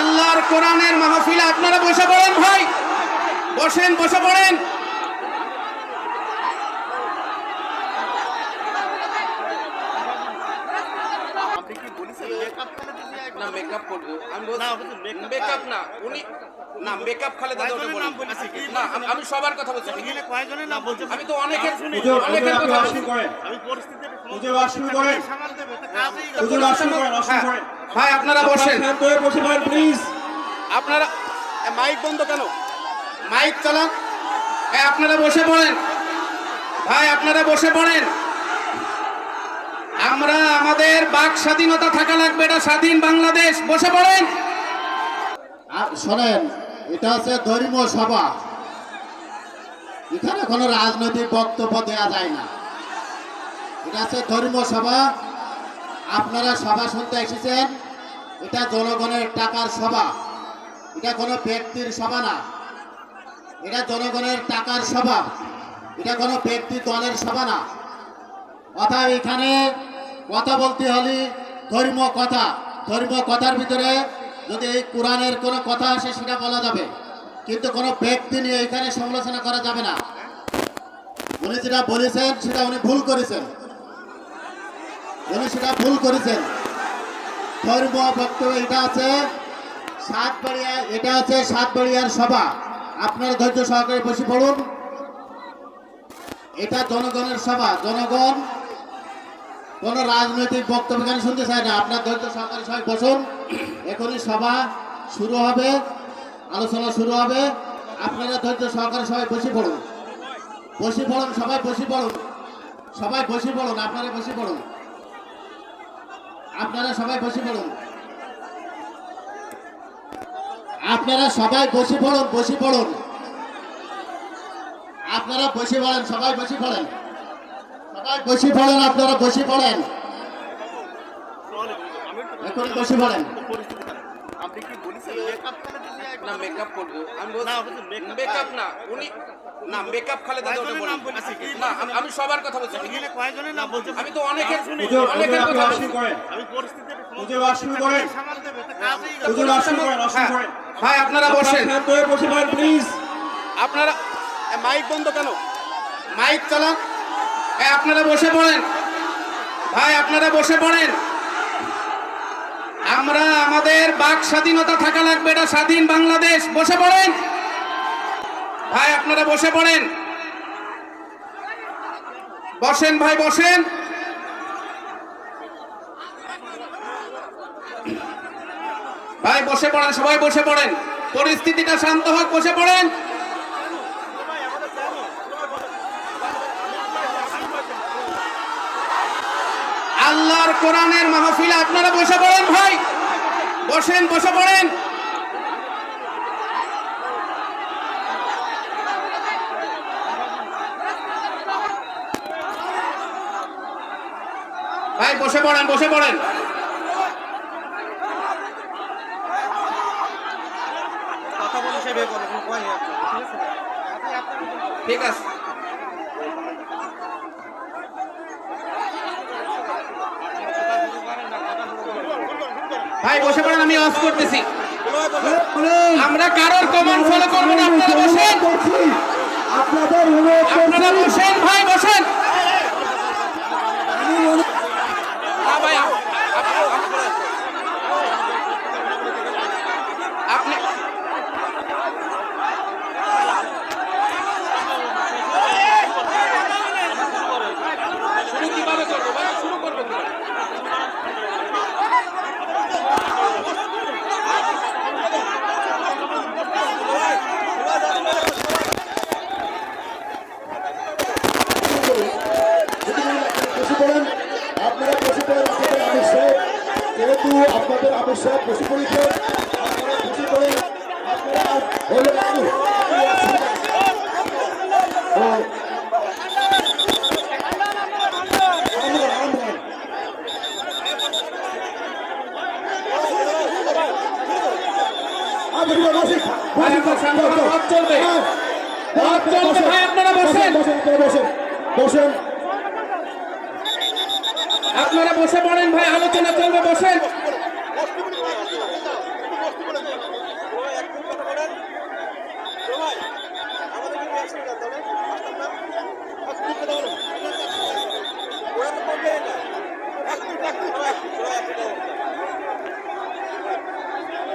আল্লাহর কোরআনের মাহফিলে আপনারা বসে পড়েন ভাই। বসেন বসে পড়েন। আপনি কি বলেছেন মেকআপ করে দিতে না মেকআপ করব আমি মেকআপ না উনি না মেকআপ না সবার কথা বলছি আমি তো অনেকের শুনি। অনেকের কথা বলছি। করেন। আমি পরিস্থিতির হ্যাঁ। ভাই আপনারা বসেন। হয়ে বসে পড়েন, প্লিজ আপনারা মাইক বন্ধ কেন? মাইক চালান। এ, আপনারা বসে পড়েন। ভাই আপনারা বসে পড়েন। আমরা আমাদের বাক স্বাধীনতা থাকা লাগবে এটা স্বাধীন বাংলাদেশ। বসে পড়েন। আর শোনেন এটা হচ্ছে ধর্মীয় সভা। এখানে কোনো রাজনৈতিক বক্তব্য দেওয়া যায় না। এটা হচ্ছে ধর্মীয় সভা। আপনারা সভা শুনতে এসেছেন। এটা জনগণের টাকার সভা। এটা কোনো ব্যক্তির সভা না। এটা জনগণের টাকার সভা। এটা কোনো ব্যক্তি দলের সভা না। অর্থাৎ এখানে কথা বলতে হলে ধর্ম কথা। ধর্ম কথার ভিতরে যদি এই কোরআনের কোনো কথা আসে, সেটা বলা যাবে। কিন্তু কোনো ব্যক্তি নিয়ে এখানে সমালোচনা করা যাবে না। উনি যেটা বলেছেন, সেটা উনি ভুল করেছেন। উনি সেটা ভুল করেছেন। ধর্মীয় বক্তব্য এটা আছে। সাতবাড়িয়া, এটা আছে সাতবাড়িয়ার সভা। আপনারা ধৈর্য সহকারে বসে পড়ুন। এটা জনগণের সভা, জনগণ। কোন রাজনৈতিক বক্তব্য এখানে শুনতে চায় না? আপনার ধৈর্য সহকারে সবাই বসুন। এখনই সভা শুরু হবে, আলোচনা শুরু হবে। আপনারা ধৈর্য সহকারে সবাই বসে পড়ুন। বসে পড়ুন, সবাই বসে পড়ুন। সবাই বসে পড়ুন, আপনারা বসে পড়ুন। আপনারা সবাই বসে পড়ুন। আপনারা সবাই বসে পড়ুন বসে পড়ুন। আপনারা বসে পড়েন, সবাই বসে পড়েন। সবাই বসে পড়েন, আপনারা বসে পড়েন। এখন বসে পড়েন। আপনি কি বলেছেন মেকআপ না মেকআপ করব। আমি না, মেকআপ না। উনি না মেকআপ বলেছি? না আমি- সবার কথা বলছি। এখানে কয়জনের নাম আমি তো অনেকের অনেকের কথা বলছি। আমি পরিস্থিতির করেন। করেন, ওয়াজ হ্যাঁ, করেন। ভাই আপনারা বসেন। হয়ে বসে পড়েন, প্লিজ আপনারা মাইক বন্ধ কেন? মাইক চালান। আপনারা বসে পড়েন। ভাই আপনারা বসে পড়েন। আমরা আমাদের বাক স্বাধীনতা থাকা লাগবে, এটা স্বাধীন বাংলাদেশ। বসে পড়েন। ভাই, আপনারা বসে পড়েন। বসেন ভাই বসেন। ভাই, বসে পড়েন, সবাই বসে পড়েন। পরিস্থিতিটা শান্ত হোক, বসে পড়েন। আল্লাহর কোরআনের মাহফিলে আপনারা বসে পড়েন ভাই। বসেন, বসে পড়েন। ভাই, বসে পড়েন বসে পড়েন কথা বলে সে বের করো, কোনো ভয় নেই আপনার। ঠিক আছে? আপনি আপনার মতো ঠিক আছে ভাই বসে পড়েন আমি অফ করতেছি। আমরা কারোর কমান ফলো করব না আপনারা বসেন আপনাদের অনুরোধ আপনারা বসেন ভাই বসেন। ভাই আপনারা আপনারা বসে পড়েন ভাই আলোচনা চলবে বসেন।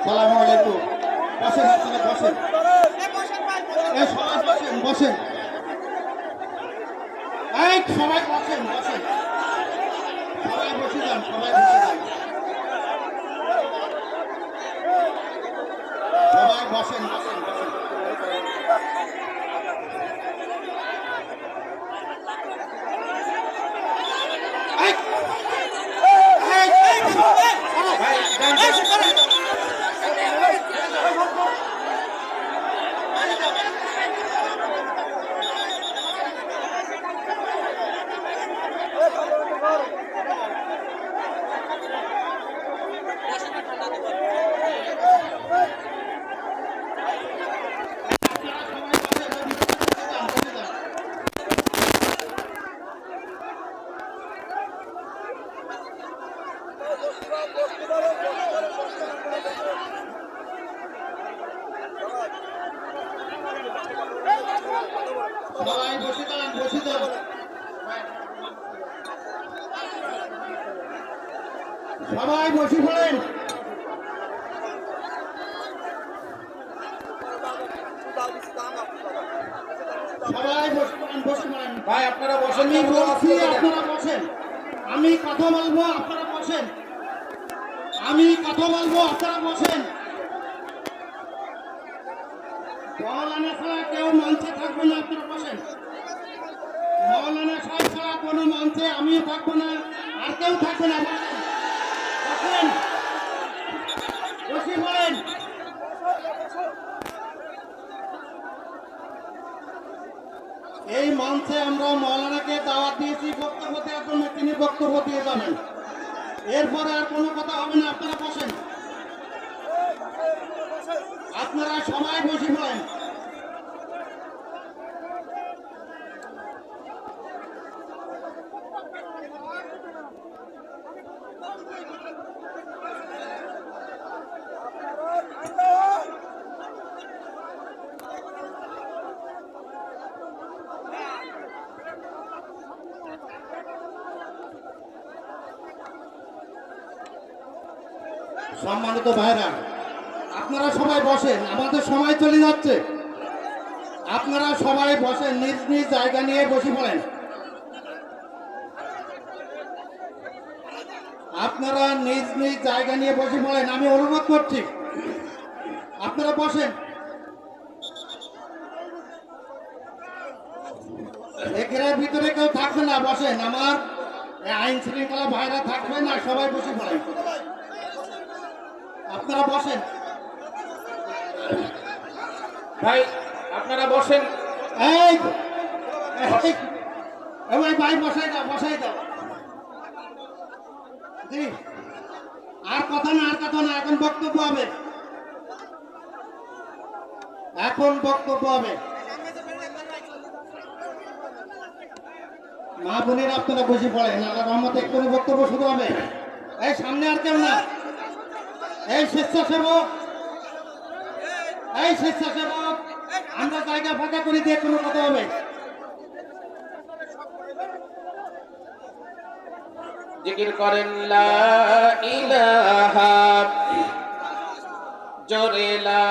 সালামালাইকুম বসেন আপনারা বসেন। বসেন। বসেন সবাই বসেন বসেন। সবাই বসে যান সবাই বসে যান। সবাই বসেন এই! এই! ভাই যান, যান। সবাই বসে দাঁড়ান বসে যান সবাই বসে পড়েন সবাই বসে পড়েন বসে পড়েন ভাই আপনারা বসেন আমি না, পুরো বলছি অস্ত্র দেন। আপনারা বসেন আমি কথা বলব, আপনারা বসেন। আমি কথা বলব, আপনারা বসেন। মৌলানা ছাড়া কেউ মঞ্চে থাকবে না, আপনারা বসেন। মৌলানা সাহেব ছাড়া কোনো মঞ্চে আমিও থাকব না, আর কেউ থাকবে না বসেন। বসে পড়েন। এই মঞ্চে আমরা মৌলানাকে দাওয়াত দিয়েছি, বক্তব্য দেওয়ার জন্য তিনি বক্তব্য দিয়ে যাবেন। এরপরে আর কোনো কথা হবে না, আপনারা বসেন। আপনারা সবাই বসে পড়েন সম্মানিত ভাইরা আপনারা সবাই বসেন, আমাদের সময় চলে যাচ্ছে। আপনারা সবাই বসেন, নিজ নিজ জায়গা নিয়ে বসে পড়েন। আপনারা নিজ নিজ জায়গা নিয়ে বসে পড়েন, আমি অনুরোধ করছি। আপনারা বসেন। এখানে ভিতরে কেউ থাকবে না, বসেন। আমার আইন শৃঙ্খলা ভাইরা থাকবে না, সবাই বসে পড়েন। আপনারা বসেন। ভাই, আপনারা বসেন। এই ভাই ভাই, বসাই দাও বসাই দাও। জি। আর কথা না, আর কথা না, এখন বক্তব্য হবে। এখন বক্তব্য হবে। মা বোনের আপনারা বসে পড়েন আল্লাহ রহমতে কোনো বক্তব্য শুরু হবে এই, সামনে আর কেউ না। এই স্বেচ্ছাসেবক এই স্বেচ্ছাসেবক আমরা জায়গা ফাঁকা করে দিয়ে কোনো কথা হবে। জিকির করেন, লা ইলাহা জোরে, লা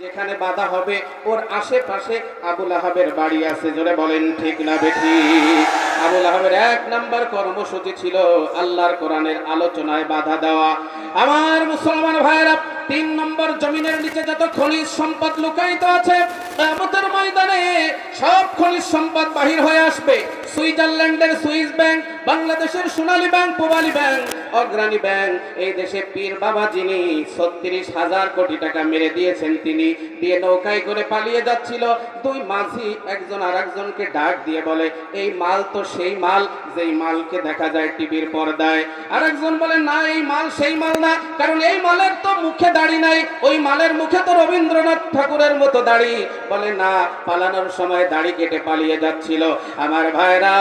যেখানে বাধা হবে, ওর আশেপাশে আবুল আহাবের বাড়ি আছে। জোরে বলেন, ঠিক না বেঠি আবুল আহাবের এক নাম্বার কর্মসূচি ছিল আল্লাহর কোরআনের আলোচনায় বাধা দেওয়া। আমার মুসলমান ভাইরা তিন নম্বর জমিনের নিচে যত খনিজ সম্পদ লুকায়িত আছে, কিয়ামতের ময়দানে সব খনিজ সম্পদ বাহির হয়ে আসবে। সুইজারল্যান্ডের সুইস ব্যাংক, বাংলাদেশের Sonali bank, Pubali bank. Agrani bank, এই দেশে পীর বাবা যিনি ছত্রিশ হাজার কোটি টাকা মেরে দিয়েছেন তিনি। দিয়ে নৌকায় করে পালিয়ে যাচ্ছিল। দুই মাঝি একজন আর একজনকে ডাক দিয়ে বলে, এই মাল তো সেই মাল, যেই মালকে দেখা যায় টিভির পর্দায়। আর একজন বলে, না, এই মাল সেই মাল না, কারণ এই মালের তো মুখে দাড়ি নাই। ওই মালের মুখে তো রবীন্দ্রনাথ ঠাকুরের মতো দাড়ি। বলে, না, পালানোর সময় দাড়ি কেটে পালিয়ে যাচ্ছিল। আমার ভাইরা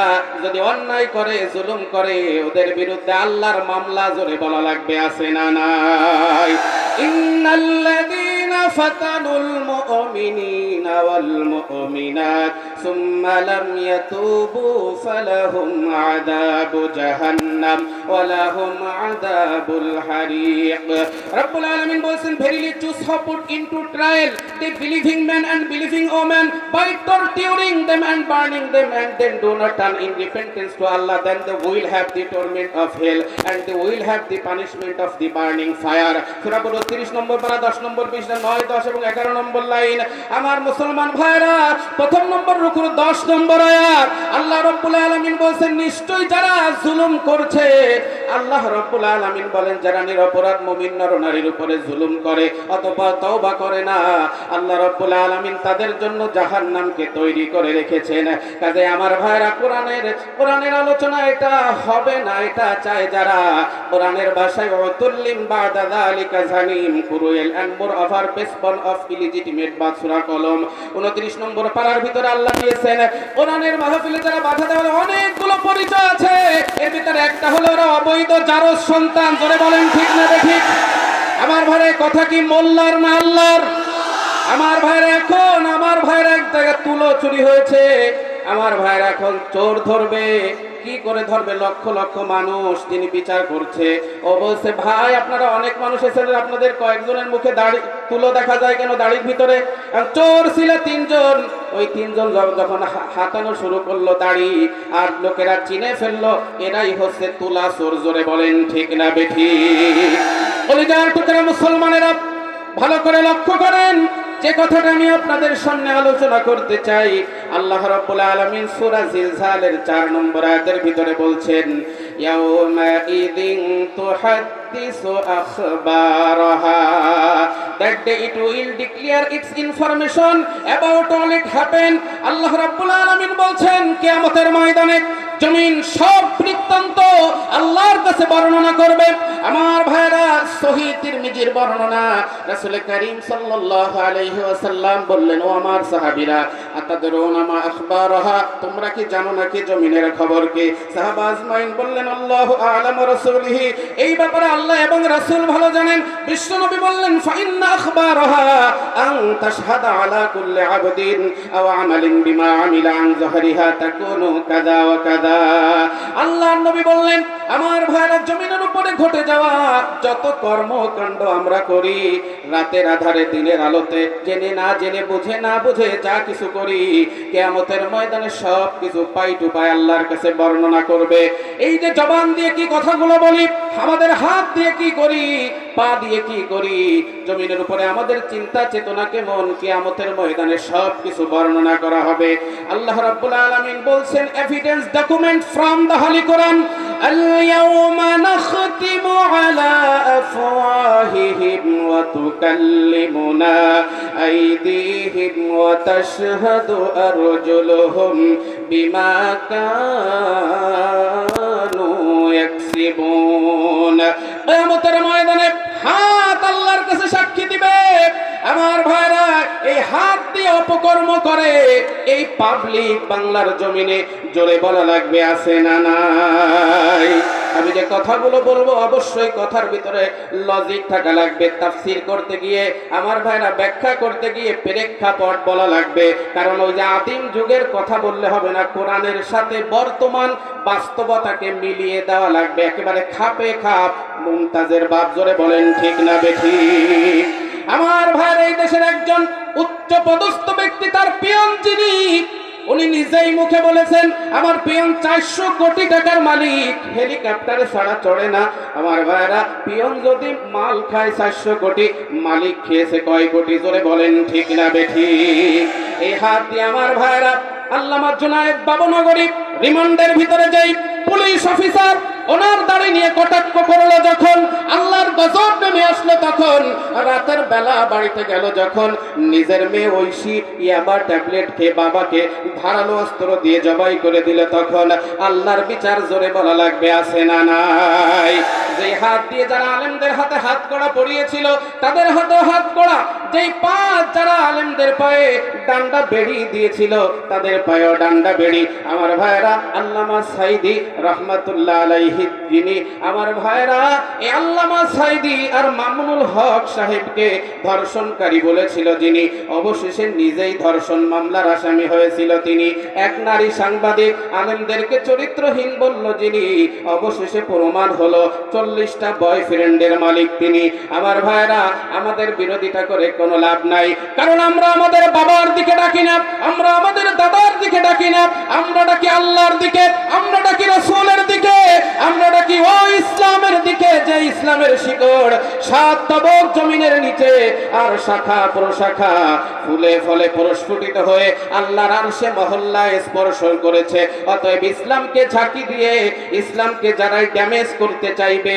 যদি অন্যায় করে, জুলুম করে, ওদের বিরুদ্ধে আল্লাহর মামলা জোরে বলা লাগবে আছে না নাই? ইন্নাল্লাযীনা الذين فتنوا المؤمنين والمؤمنات ثم لم يتوبوا فلهم عذاب جهنم ولهم عذاب الحريق رب العالمين বলছেন verily to put into trial the believing men and believing women by torturing them and burning them and then do not turn in repentance to Allah then they will have the torment of hell and they will have the punishment of the burning fire সূরা বলো 30 নম্বর পারা 10 নম্বর 20 9 10 এবং 11 নম্বর line. আমার মুসলমান ভাইরা, প্রথম নম্বর রুকুর 10 নম্বর আয়াত। আল্লাহ রাব্বুল আলামিন বলেন নিশ্চয়ই যারা জুলুম করছে, আল্লাহ রাব্বুল আলামিন বলেন, যারা নিরপরাধ মুমিন নর নারীর উপরে জুলুম করে, অথবা তওবা করে না, আল্লাহ রাব্বুল আলামিন তাদের জন্য জাহান্নামকে তৈরি করে রেখেছেন। কাজে আমার ভাইরা, কোরআনের কোরআনের আলোচনা এটা হবে না, এটা চায় যারা। কোরআনের ভাষায় অতুল্লিম বাদা যালিকা জানিম কুরুয়েল এন্ড মোর ওভার বেসবন অফ ইলিজিটিমেট বা সূরা কলম 29 নম্বর পারার ভিতরে আল্লাহ দিয়েছেন, কোরআনের মাহফিলে যারা বাধা দেওয়ার অনেকগুলো পরিচয় আছে, এর ভিতরে একটা হলো ওরা অবৈধ জারজ সন্তান ধরে বলেন ঠিক না ঠিক? আমার ভাইরে কথা কি মোল্লার না আল্লাহর? আমার ভাইরা এখন, আমার ভাইরা এক জায়গায় তুলো চুরি হয়েছে, আমার ভাইরা এখন চোর ধরবে। কি করে ধরবে লক্ষ লক্ষ মানুষ? তিনি বিচার করছে। ও বলছে, ভাই, আপনারা অনেক মানুষ এসেছেন। আপনাদের কয়েকজনের মুখে দাড়ি, তুলো দেখা যায় কেন দাড়ির ভিতরে? চোর ছিল তিনজন। ওই তিনজন যখন হাতানো শুরু করল দাড়ি, আর লোকেরা চিনে ফেলল, এরাই হচ্ছে তুলা চোর জোরে বলেন, ঠিক না বেঠি? মুসলমানেরা ভালো করে লক্ষ্য করেন যে কথাটা আমি আপনাদের সামনে আলোচনা করতে চাই, আল্লাহ রাব্বুল আলামিন সূরা জিলজালের 4 নম্বর আয়াতের ভিতরে বলছেন ইয়াউমাইদিন তুহাদ্দিসু আখবারাহা। That day it will declare its information about all it happened. আল্লাহ রাব্বুল আলামিন বলছেন, কিয়ামতের ময়দানে জমিন সব বৃত্তান্ত আল্লাহর কাছে বর্ণনা করবে। আমার ভাইরা সহি তিরমিজির বর্ণনা। রাসূল করিম সাল্লাল্লাহু আলাইহি বললেন, ও আমার সাহাবীরা, আতাদরুনা মা আখবারহা? তোমরা কি জানো নাকি জমিনের খবর কি? সাহাবা আজমাইন বললেন, আল্লাহু আ'লাম রাসূলিহি। এই ব্যাপারে আল্লাহ এবং রাসূল ভালো জানেন। বিশ্বনবী বললেন, ফাইন্না আখবারহা আন তাশহাদা আলা কুল্লি আবদিন আও আমালিন বিমা আমিলা আন যহরিহা তাকুনু কাদা ওয়া আল্লাহর নবী বললেন, আমার ভাইরা জমিনের উপরে ঘটে যাওয়া যত কর্মকাণ্ড আমরা করি, রাতের আধারে, দিনের আলোতে, জেনে না জেনে, বুঝে না বুঝে যা কিছু করি, কেয়ামতের ময়দানে সব কিছু পাই টু পাই আল্লাহর কাছে বর্ণনা করবে। এই যে জবান দিয়ে কি কথাগুলো বলি, আমাদের হাত দিয়ে কি করি পা দিয়ে কি করি জমিনের উপরে আমাদের চিন্তা চেতনা কেমন কিয়ামতের ময়দানে সব কিছু বর্ণনা করা হবে আল্লাহ রাব্বুল আলামিন বলছেন evidence document from the holy Quran اليوم نختم على أفواههم وتكلمنا أيديهم وتشهد أرجلهم بما كانوا يكسبون কিয়ামতের ময়দানে হাত আল্লাহর কাছে সাক্ষী দিবে। আমার ভাইরা হাত দিয়ে অপকর্ম করে। এই পাবলিক বাংলার জমিনে জোরে বলা লাগবে, আছে না নাই? আমি যে কথাগুলো বলব, অবশ্যই কথার ভিতরে লজিক থাকা লাগবে। তাফসির করতে গিয়ে, আমার ভাইরা ব্যাখ্যা করতে গিয়ে প্রেক্ষাপট বলা লাগবে। কারণ ওই যে আদিম যুগের কথা বললে হবে না, কোরআনের সাথে বর্তমান বাস্তবতাকে মিলিয়ে দেওয়া লাগবে। একেবারে খাপে খাপ, মুমতাজের বাপ জোরে বলেন, ঠিক না বেঠি আমার ভাইয়ের এই দেশের একজন উচ্চ পদস্থ ব্যক্তি তার পিয়ন যিনি, উনি নিজেই মুখে বলেছেন, আমার পিয়ন চারশো কোটি টাকার মালিক, হেলিকপ্টারে ছাড়া চড়ে না। আমার ভাইরা পিয়ন যদি মাল খায় চারশো কোটি, মালিক খেয়েছে কয় কোটি? জোরে বলেন, ঠিক না বেঠি? এই হাত দিয়ে আমার ভাইরা আল্লামা জুনায়েদ বাবনগরী রিমান্ডের ভিতরে যেই পুলিশ অফিসার, ওনার দাড়ি নিয়ে কটাক্ষ করল যখন রাতের বেলা বাড়িতে গেল যখন নিজের মেয়ে ঐশী ইয়াবা ট্যাবলেট খেয়ে বাবাকে ধারালো অস্ত্র দিয়ে জবাই করে দিল তখন আল্লাহর বিচার জোরে বলা লাগবে আসে না নাই? যে হাত দিয়ে যারা আলেমদের হাতে হাত কড়া পড়িয়েছিল, তাদের হাতে হাত কড়া যেই পা যারা আলেমদের পায়ে ডান্ডা বেড়ি দিয়েছিল, তাদের পায়েও ডান্ডা বেড়ি। আমার ভাইরা আল্লামা সাইদি রহমাতুল্লাহ আলাইহি যিনি আমার ভাইরা এই আল্লামা সাইদি আর মামুনুল হক সাহেবকে ধর্ষণকারী বলেছিল যিনি। অবশেষে নিজেই ধর্ষণ মামলার আসামি হয়েছিল তিনি। এক নারী সাংবাদিক আলেমদেরকে চরিত্রহীন বলল যিনি। অবশেষে প্রমাণ হলো, চল্লিশটা বয়ফ্রেন্ডের মালিক তিনি। আমার ভাইরা আমাদের বিরোধিতা করে কোনো লাভ নাই। কারণ আমরা আমাদের বাবার দিকে ডাকি না, আমরা আমাদের দাদার দিকে ডাকি না, আমরা ডাকি আল্লাহর দিকে, আমরা ডাকি রসুলের দিকে, আমরা ডাকি ও ইসলামের দিকে, যে ইসলামের শিকড় সাত তবক জমিনের নিচে আর শাখা প্রশাখা ফুলে ফলে প্রস্ফুটিত হয়ে আল্লাহর আরশে মহল্লায় স্পর্শ করেছে। অতএব ইসলামকে ঝাঁকি দিয়ে ইসলামকে যারাই ড্যামেজ করতে চাইবে,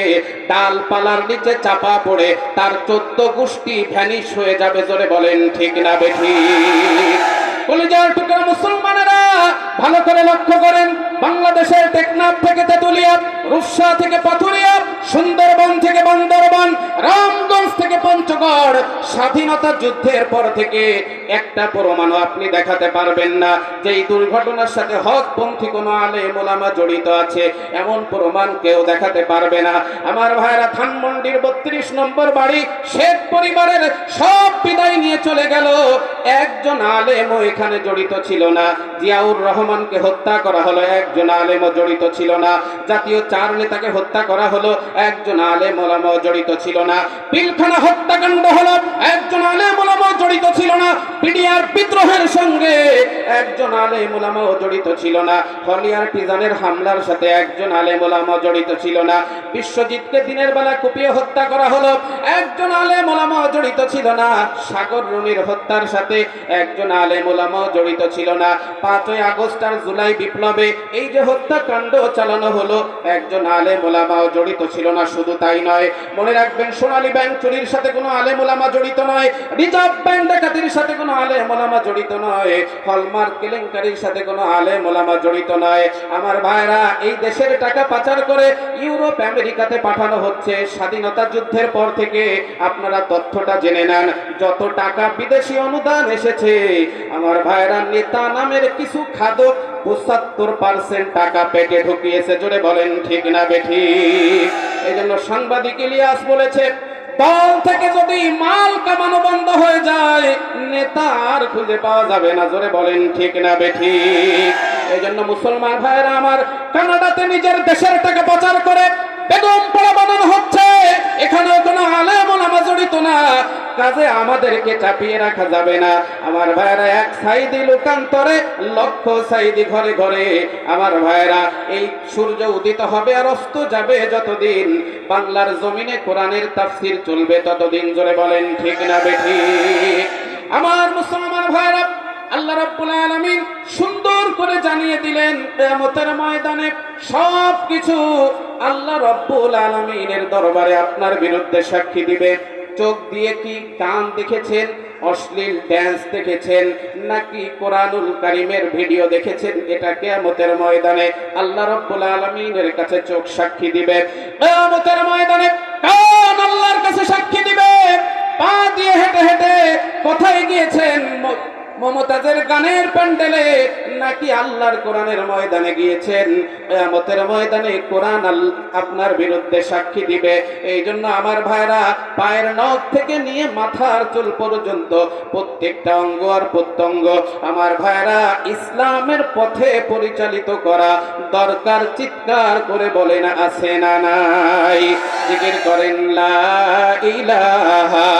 ডালপালার নিচে চাপা পড়ে, তার চোদ্দ গোষ্ঠী ভ্যানিশ হয়ে যাবে জোরে বলেন ঠিক না বেঠি যাওয়ার টুকরা মুসলমানেরা ভালো করে লক্ষ্য করেন। বাংলাদেশের টেকনাফ থেকে তেতুলিয়া, রূপসা থেকে পাথুরিয়া, সুন্দরবন থেকে বান্দরবান, রামগঞ্জ থেকে পঞ্চগড় স্বাধীনতা যুদ্ধের পর থেকে একটা প্রমাণও আপনি দেখাতে পারবেন না যে এই দুর্ঘটনার সাথে হকপন্থী কোনো আলে মোলামা জড়িত আছে, এমন প্রমাণ কেউ দেখাতে পারবে না। আমার ভাইরা ধানমন্ডির বত্রিশ নম্বর বাড়ি শেখ পরিবারের সব নিয়ে চলে গেল। একজন আলেমও এখানে জড়িত ছিল না। জিয়াউর রহমানকে হত্যা করা হলো। একজন আলেমও জড়িত ছিল না। জাতীয় চার নেতাকে হত্যা করা হলো। একজন আলেম ওলামাও জড়িত ছিল না। পিলখানা হত্যাকাণ্ড হলো। একজন আলেম ওলামাও জড়িত ছিল না। বিডিআর বিদ্রোহের সঙ্গে একজন আলেম ওলামাও জড়িত ছিল না। হলিয়ার টিজানের হামলার সাথে একজন আলেম ওলামাও জড়িত ছিল না। বিশ্বজিৎকে দিনের বেলা কুপিয়ে হত্যা করা হলো। একজন আলেম ওলামাও জড়িত ছিল না। সাগর রুনির হত্যার সাথে একজন আলেম ওলামাও জড়িত ছিল না। পাঁচই আগস্ট আর জুলাই বিপ্লবে এই যে হত্যাকাণ্ড চালানো হলো, একজন আলেম ওলামাও জড়িত ছিল না, শুধু তাই নয়। মনে রাখবেন, সোনালী ব্যাংক চুরির সাথে কোনো আলেম ওলামা জড়িত নয়, রিজার্ভ ব্যাংক ডাকাতির সাথে কোনো আলেম ওলামা জড়িত নয়, হলমার্ক কেলেঙ্কারির সাথে কোনো আলেম ওলামা জড়িত নয়। আমার ভাইরা, এই দেশের টাকা পাচার করে ইউরোপ, আমেরিকাতে পাঠানো হচ্ছে। স্বাধীনতা যুদ্ধের পর থেকে আপনারা তথ্যটা জেনে নেন। যত টাকা বিদেশি অনুদান এসেছে। আমার ভাইরা নেতা নামের কিছু খাদক পঁচাত্তর পার্সেন্ট টাকা পেটে ঢুকিয়েছে। জোরে বলেন, ঠিক না বেঠি? এই জন্য সাংবাদিক ইলিয়াস বলেছে, দল থেকে যদি মাল কামানো বন্ধ হয়ে যায়, নেতা আর খুঁজে পাওয়া যাবে না। জোরে বলেন, ঠিক না বেঠি? এই জন্য মুসলমান ভাইরা আমার কানাডাতে নিজের দেশের টাকা পাচার করে বেগম পড়া বানানো হচ্ছে। এখানেও কোনো আলেম ওলামা জড়িত না। কাজে আমাদেরকে চাপিয়ে রাখা যাবে না। আমার ভাইরা এক সাইদি লোকান্তরে, লক্ষ সাইদি ঘরে ঘরে। আমার ভাইরা এই সূর্য উদিত হবে আর অস্ত যাবে যতদিন। বাংলার জমিনে কোরআনের তাফসির চলবে ততদিন। জোরে বলেন, ঠিক না বেঠি আমার মুসলমান ভাইরা আল্লাহ রাব্বুল আলামিন জানিয়ে দিলেন, কিয়ামতের ময়দানে সব কিছু আল্লাহ রাব্বুল আলামিনের দরবারে আপনার বিরুদ্ধে সাক্ষী দিবে। চোখ দিয়ে কি কান দেখেছেন? অশ্লীল ড্যান্স দেখেছেন? নাকি কোরআনুল কারিমের ভিডিও দেখেছেন? এটা কেয়ামতের ময়দানে আল্লাহ রাব্বুল আলামিনের কাছে চোখ সাক্ষী দিবে। কেয়ামতের ময়দানে কান আল্লাহর কাছে সাক্ষী দিবে। পা দিয়ে হেঁটে হেঁটে কোথায় গিয়েছেন? মমতাজের গানের প্যান্ডেলে নাকি আল্লাহর কোরআনের ময়দানে গিয়েছেন? কিয়ামতের ময়দানে কোরআন আপনার বিরুদ্ধে সাক্ষী দিবে। এই জন্য আমার ভাইরা, পায়ের নখ থেকে নিয়ে মাথার চুল পর্যন্ত, প্রত্যেকটা অঙ্গ আর প্রত্যঙ্গ আমার ভাইরা, ইসলামের পথে পরিচালিত করা দরকার, চিৎকার করে বলেন, আছে না নাই? জিকির করেন, লা ইলাহা